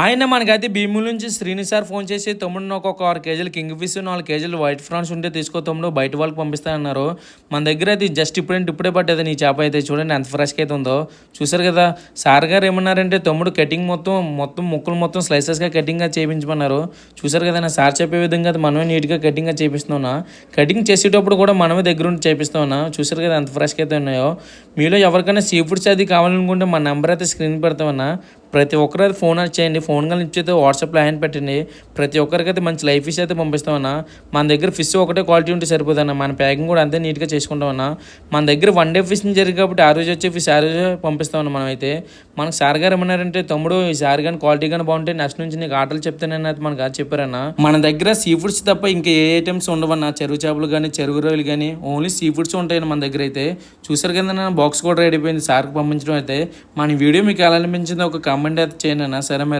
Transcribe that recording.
ఆయన మనకైతే భీముల నుంచి శ్రీని సార్ ఫోన్ చేసి తమ్ముడు నాకు ఒక ఆరు కేజీలు కింగ్ ఫిష్ నాలుగు కేజీలు వైట్ ఫ్రాన్స్ ఉంటే తీసుకో తమ్ముడు బయట వాళ్ళకి పంపిస్తా అన్నారు మన దగ్గర అయితే జస్ట్ ఇప్పుడంటే ఇప్పుడే పట్టేది నీ చేప అయితే చూడండి ఎంత ఫ్రెష్గా అయితే ఉందో. చూసారు కదా సార్ గారు ఏమన్నారంటే తమ్ముడు కటింగ్ మొత్తం మొత్తం ముక్కలు మొత్తం స్లైసెస్గా కటింగ్గా చేయించమన్నారు. చూసారు కదా నా సార్ చెప్పే విధంగా అది మనమే నీట్గా కటింగ్గా చేపిస్తున్నా కటింగ్ చేసేటప్పుడు కూడా మనమే దగ్గర ఉండి చేపిస్తున్నా చూసారు కదా ఎంత ఫ్రెష్గా అయితే ఉన్నాయో. మీలో ఎవరికైనా సీ ఫుడ్స్ అది కావాలనుకుంటే మా నెంబర్ అయితే స్క్రీన్ పెడతామన్నా ప్రతి ఒక్కరు అది ఫోన్ చేయండి. ఫోన్ కానీ ఇచ్చేది వాట్సాప్లో హ్యాండ్ పెట్టండి. ప్రతి ఒక్కరికైతే మంచి లైఫ్ ఫిష్ అయితే పంపిస్తామన్నా. మన దగ్గర ఫిష్ ఒకటే క్వాలిటీ ఉంటే సరిపోదన్న. మన ప్యాకింగ్ కూడా అంతే నీట్గా చేసుకుంటామన్నా. మన దగ్గర వన్ డే ఫిష్ జరిగి కాబట్టి ఆ రోజు వచ్చే ఫిష్ ఆ రోజు పంపిస్తామన్నా మనం అయితే మనకు సార్ గారు ఏమన్నారంటే తమ్ముడు ఈ సార్ కానీ క్వాలిటీ కానీ బాగుంటే నెక్స్ట్ నుంచి నీకు ఆటలు చెప్తానని అయితే మనకు అది చెప్పారన్న. మన దగ్గర సీ ఫుడ్స్ తప్ప ఇంకా ఏ ఐటమ్స్ ఉండవన్న. చెరువు చేపలు కానీ చెరువు రొయ్యలు కానీ ఓన్లీ సీ ఫుడ్స్ ఉంటాయని మన దగ్గర అయితే. చూసారు కదా బాక్స్ కూడా రెడీ అయిపోయింది. సార్కి పంపించడం అయితే. మన వీడియో మీకు ఎలా అనిపించిందో ఒక కామెంట్ అయితే చేయండి సరే మరి.